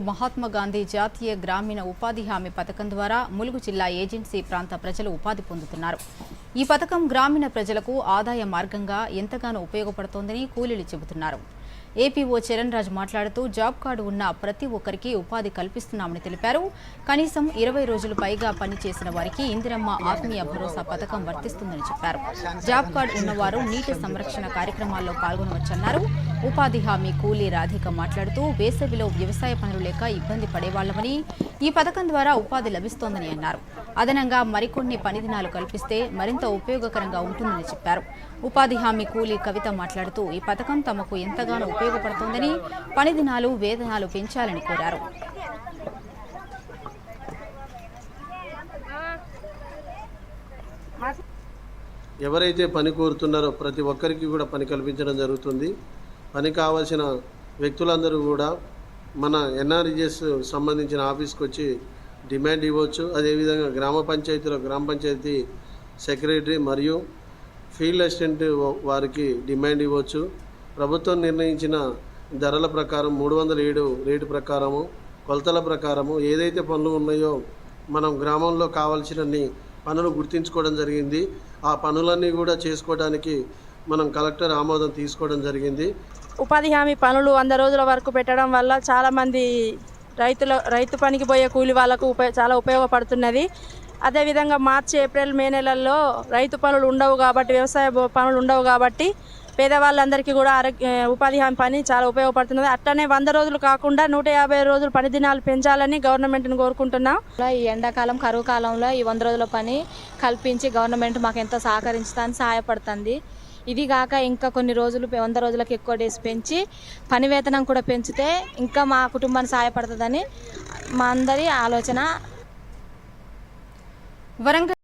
మహాత్మా గాంధీ జాతీయ గ్రామీణ ఉపాధి హామీ పథకం ద్వారా ములుగు జిల్లా ఏజెన్సీ ప్రాంత ప్రజలు ఉపాధి పొందుతున్నారు. ఈ పథకం గ్రామీణ ప్రజలకు ఆదాయ మార్గంగా ఎంతగానో ఉపయోగపడుతోందని కూలీలు చెబుతున్నారు. ఏపీఓ చరణ్ రాజు మాట్లాడుతూ జాబ్ కార్డు ఉన్న ప్రతి ఒక్కరికి ఉపాధి కల్పిస్తున్నామని తెలిపారు. కనీసం ఇరవై రోజులు పైగా పనిచేసిన వారికి ఇందిరమ్మ ఆత్మీయ భరోసా పథకం వర్తిస్తుందని చెప్పారు. జాబ్ కార్డు ఉన్నవారు నీటి సంరక్షణ కార్యక్రమాల్లో పాల్గొనవచ్చన్నారు. ఉపాధి హామీ కూలీ రాధిక మాట్లాడుతూ వేసవిలో వ్యవసాయ పనులు లేక ఇబ్బంది పడేవాళ్ళమని ఈ పథకం ద్వారా ఉపాధి లభిస్తోందని అన్నారు. అదనంగా మరికొన్ని పని దినాలు కల్పిస్తే మరింత ఉపయోగకరంగా ఉంటుందని చెప్పారు. ఉపాధి హామీ కూలీ కవిత మాట్లాడుతూ ఈ పథకం తమకు ఎంతగానో ఉపయోగపడుతోందని పని దినాలు వేతనాలు పెంచాలని కోరారు. ఎవరైతే పని కోరుతున్నారో ప్రతి ఒక్కరికి కూడా పని కల్పించడం జరుగుతుంది. పని కావాల్సిన వ్యక్తులందరూ కూడా మన ఎన్ఆర్జిఎస్ సంబంధించిన ఆఫీస్కి వచ్చి డిమాండ్ ఇవ్వచ్చు. అదేవిధంగా గ్రామ పంచాయతీలో గ్రామ పంచాయతీ సెక్రటరీ మరియు ఫీల్డ్ అసిస్టెంట్ వారికి డిమాండ్ ఇవ్వచ్చు. ప్రభుత్వం నిర్ణయించిన ధరల ప్రకారం మూడు వందల ఏడు రేటు ప్రకారము కొలతల ప్రకారము ఏదైతే పనులు ఉన్నాయో మనం గ్రామంలో కావాల్సినన్ని పనులు గుర్తించుకోవడం జరిగింది. ఆ పనులన్నీ కూడా చేసుకోవడానికి మనం కలెక్టర్ ఆమోదం తీసుకోవడం జరిగింది. ఉపాధి హామీ పనులు వంద రోజుల వరకు పెట్టడం వల్ల చాలామంది రైతుల రైతు పనికి పోయే కూలి వాళ్ళకు ఉపయోగ చాలా ఉపయోగపడుతున్నది. అదేవిధంగా మార్చి ఏప్రిల్ మే నెలల్లో రైతు పనులు ఉండవు కాబట్టి వ్యవసాయ పనులు ఉండవు కాబట్టి పేదవాళ్ళందరికీ కూడా ఆరోగ్య ఉపాధి హామీ పని చాలా ఉపయోగపడుతున్నది. అట్లనే వంద రోజులు కాకుండా నూట యాభై రోజులు పని దినాలు పెంచాలని గవర్నమెంట్ని కోరుకుంటున్నాం. ఈ ఎండాకాలం కరువు కాలంలో ఈ వంద రోజుల పని కల్పించి గవర్నమెంట్ మాకు ఎంతో సహకరించుతాను సహాయపడుతుంది. ఇది కాక ఇంకా కొన్ని రోజులు వంద రోజులకు ఎక్కువ డేస్ పెంచి పని వేతనం కూడా పెంచితే ఇంకా మా కుటుంబాన్ని సహాయపడుతుందని మా అందరి ఆలోచన. వరంగల్